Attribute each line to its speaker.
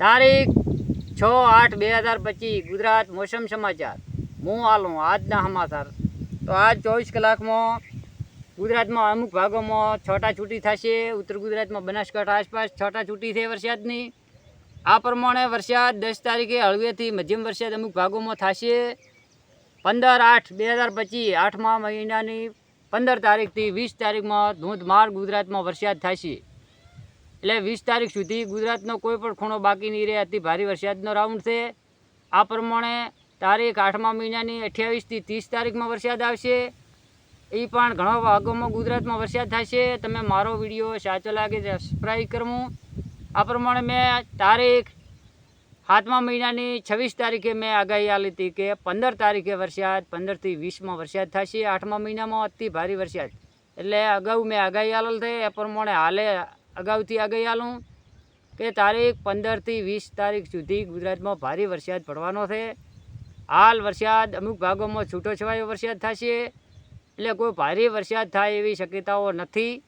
Speaker 1: તારીખ છ આઠ બે હજાર પચીસ, ગુજરાત મોસમ સમાચાર. હું આલું, આજના સમાચાર. તો આજ ચોવીસ કલાકમાં ગુજરાતમાં અમુક ભાગોમાં છોટા થશે. ઉત્તર ગુજરાતમાં બનાસકાંઠા આસપાસ છોટા છૂટી છે વરસાદની. આ પ્રમાણે વરસાદ દસ તારીખે હળવેથી મધ્યમ વરસાદ અમુક ભાગોમાં થશે. પંદર આઠ બે હજાર પચીસ, આઠમા મહિનાની પંદર તારીખથી વીસ તારીખમાં ધોધમાર ગુજરાતમાં વરસાદ થશે. એટલે વીસ તારીખ સુધી ગુજરાતનો કોઈ પણ ખૂણો બાકી નહીં રહે. અતિ ભારે વરસાદનો રાઉન્ડ છે. આ પ્રમાણે તારીખ આઠમા મહિનાની અઠ્યાવીસથી ત્રીસ તારીખમાં વરસાદ આવશે. એ પણ ઘણા ભાગોમાં ગુજરાતમાં વરસાદ થશે. તમે મારો વીડિયો સાચો લાગે સબસ્ક્રાઈબ કરવું. આ પ્રમાણે મેં તારીખ સાતમા મહિનાની છવ્વીસ તારીખે મેં આગાહી આપી હતી કે પંદર તારીખે વરસાદ, પંદરથી વીસમાં વરસાદ થશે. આઠમા મહિનામાં અતિ ભારે વરસાદ. એટલે અગાઉ મેં આગાહી આલેલ થઈ એ પ્રમાણે હાલે અગાઉથી આગાહી આલું કે તારીખ પંદરથી વીસ તારીખ સુધી ગુજરાતમાં ભારે વરસાદ પડવાનો છે. હાલ વરસાદ અમુક ભાગોમાં છૂટો છવાયો વરસાદ થશે. એટલે કોઈ ભારે વરસાદ થાય એવી શક્યતાઓ નથી.